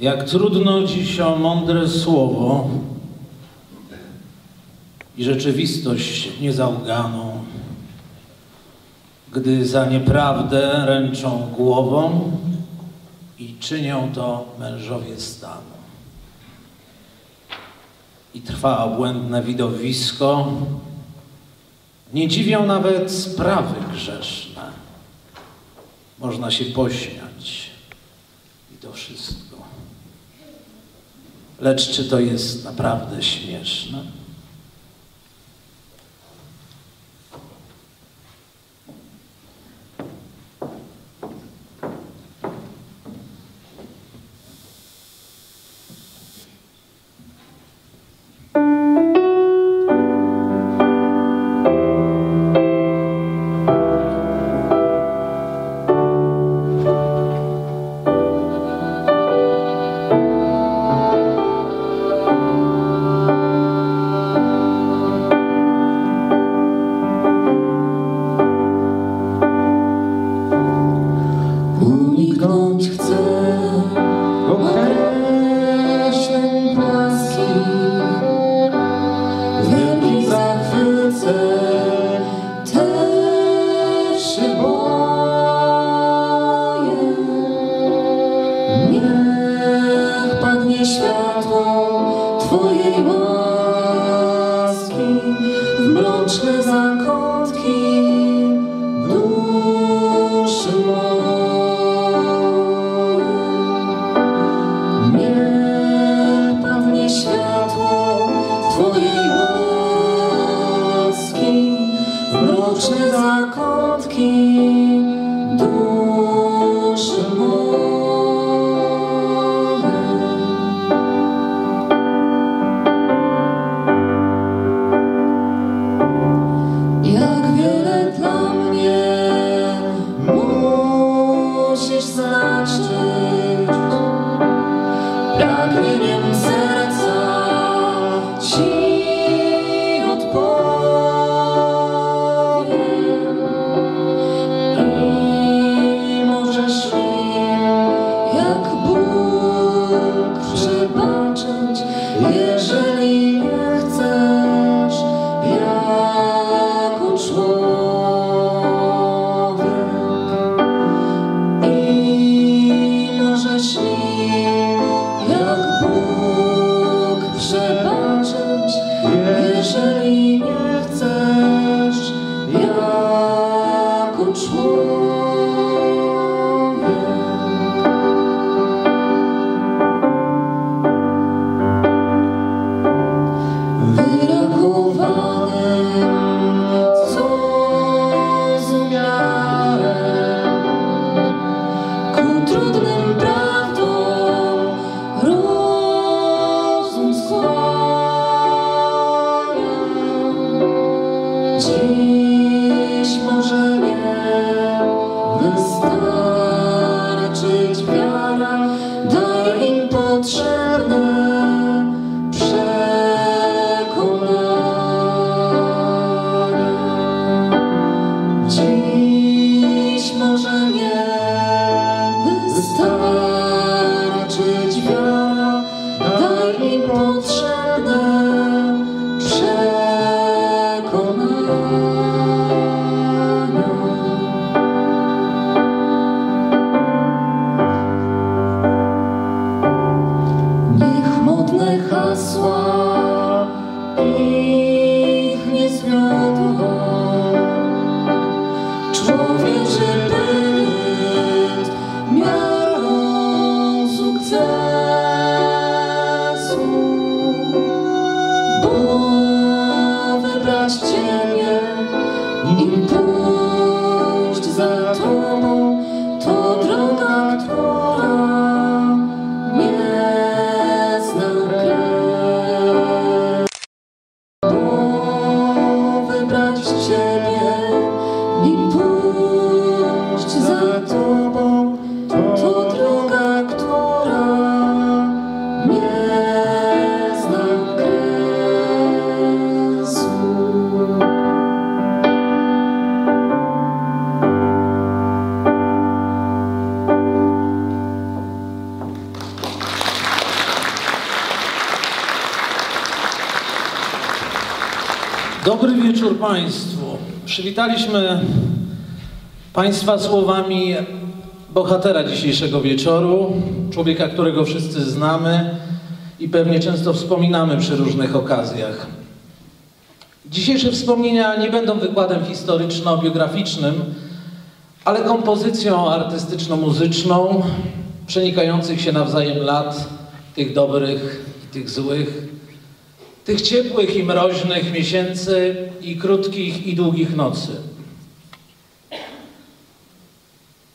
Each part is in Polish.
Jak trudno dziś o mądre słowo i rzeczywistość niezałganą, gdy za nieprawdę ręczą głową i czynią to mężowie stanu. I trwa obłędne widowisko, nie dziwią nawet sprawy grzeszne. Można się pośmiać i to wszystko. Lecz czy to jest naprawdę śmieszne? Padnie światło Twojej łaski w mroczne zakątki duszy mojej. Niech padnie światło Twojej łaski w mroczne zakątki Dobry wieczór Państwu. Przywitaliśmy Państwa słowami bohatera dzisiejszego wieczoru, człowieka, którego wszyscy znamy i pewnie często wspominamy przy różnych okazjach. Dzisiejsze wspomnienia nie będą wykładem historyczno-biograficznym, ale kompozycją artystyczno-muzyczną przenikających się nawzajem lat, tych dobrych i tych złych, tych ciepłych i mroźnych miesięcy i krótkich i długich nocy.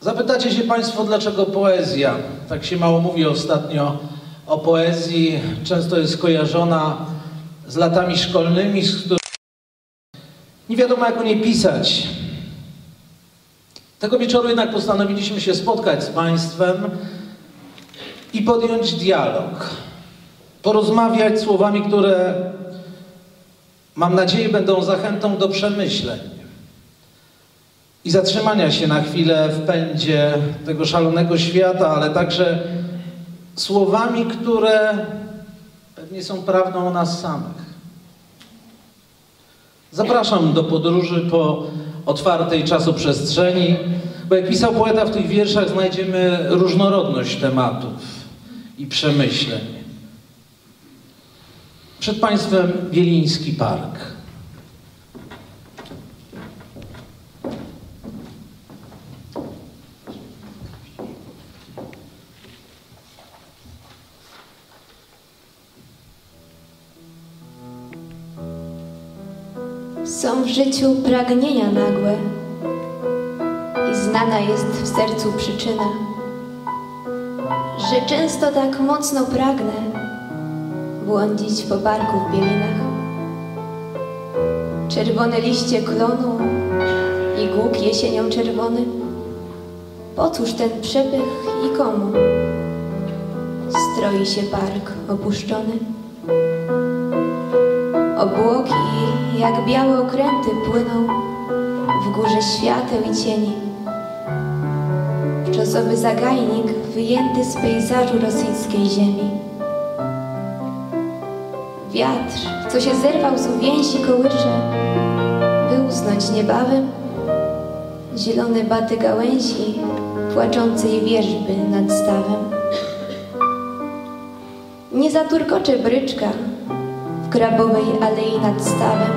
Zapytacie się Państwo, dlaczego poezja? Tak się mało mówi ostatnio o poezji. Często jest kojarzona z latami szkolnymi, z którymi nie wiadomo jak o niej pisać. Tego wieczoru jednak postanowiliśmy się spotkać z Państwem i podjąć dialog. Porozmawiać słowami, które mam nadzieję będą zachętą do przemyśleń i zatrzymania się na chwilę w pędzie tego szalonego świata, ale także słowami, które pewnie są prawdą o nas samych. Zapraszam do podróży po otwartej czasoprzestrzeni, bo jak pisał poeta w tych wierszach, znajdziemy różnorodność tematów i przemyśleń. Przed Państwem Wieliński Park. Są w życiu pragnienia nagłe i znana jest w sercu przyczyna, że często tak mocno pragnę błądzić po parku w bielinach. Czerwone liście klonu i głuk jesienią czerwony. Po cóż ten przepych i komu? Stroi się park opuszczony. Obłoki jak białe okręty płyną w górze świateł i cieni. Wczosowy zagajnik wyjęty z pejzażu rosyjskiej ziemi. Wiatr, co się zerwał z uwięzi kołysze, by usnąć niebawem. Zielone baty gałęzi płaczącej wierzby nad stawem. Nie zaturkocze bryczka w grabowej alei nad stawem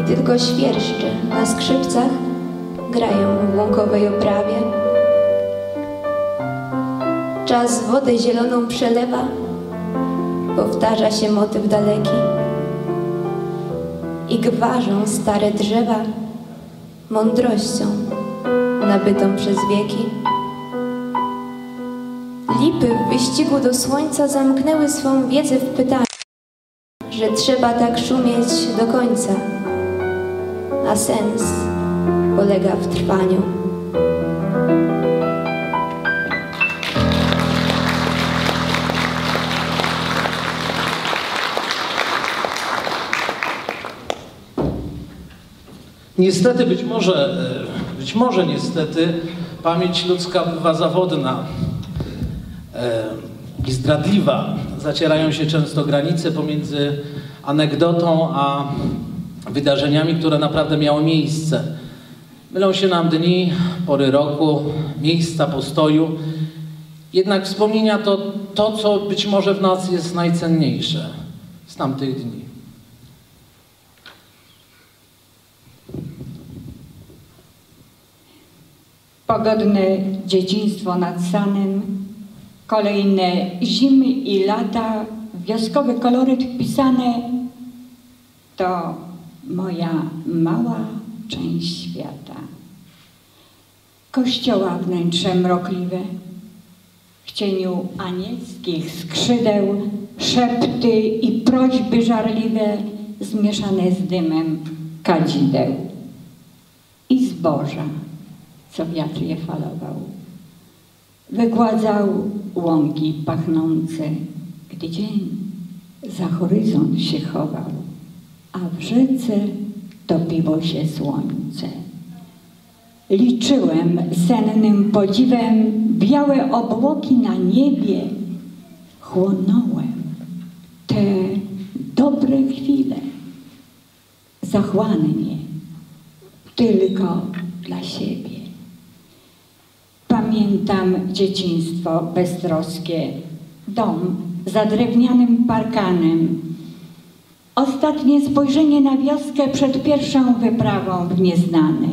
i tylko świerszcze na skrzypcach grają w łąkowej oprawie. Czas wodę zieloną przelewa, powtarza się motyw daleki i gwarzą stare drzewa mądrością nabytą przez wieki. Lipy w wyścigu do słońca zamknęły swą wiedzę w pytaniu, że trzeba tak szumieć do końca, a sens polega w trwaniu. Niestety, być może, e, być może niestety, pamięć ludzka bywa zawodna e, i zdradliwa. Zacierają się często granice pomiędzy anegdotą a wydarzeniami, które naprawdę miały miejsce. Mylą się nam dni, pory roku, miejsca postoju. Jednak wspomnienia to to, co być może w nas jest najcenniejsze z tamtych dni. Pogodne dzieciństwo nad Sanem, kolejne zimy i lata, wioskowy koloryt wpisane to moja mała część świata. Kościoła wnętrze mrokliwe, w cieniu anielskich skrzydeł, szepty i prośby żarliwe zmieszane z dymem kadzideł i zboża co wiatr je falował. Wygładzał łąki pachnące, gdy dzień za horyzont się chował, a w rzece topiło się słońce. Liczyłem sennym podziwem białe obłoki na niebie, chłonąłem te dobre chwile zachłannie, tylko dla siebie. Pamiętam dzieciństwo beztroskie, dom za drewnianym parkanem, ostatnie spojrzenie na wioskę przed pierwszą wyprawą w nieznane.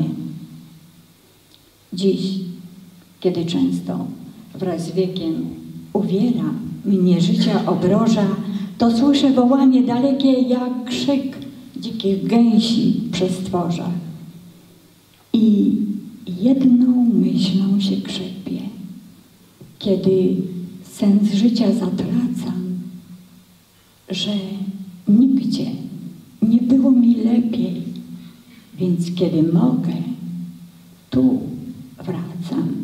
Dziś, kiedy często wraz z wiekiem uwiera mnie życia obroża, to słyszę wołanie dalekie jak krzyk dzikich gęsi przez tworza. I jedną myślą się krzepię, kiedy sens życia zatracam, że nigdzie nie było mi lepiej, więc kiedy mogę, tu wracam.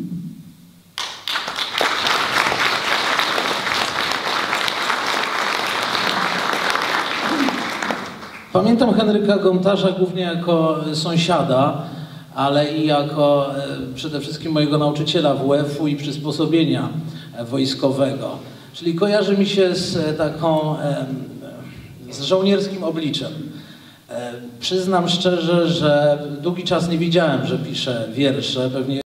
Pamiętam Henryka Gontarza głównie jako sąsiada, ale i jako e, przede wszystkim mojego nauczyciela WF-u i przysposobienia e, wojskowego. Czyli kojarzy mi się z e, taką, z żołnierskim obliczem. Przyznam szczerze, że długi czas nie widziałem, że pisze wiersze, pewnie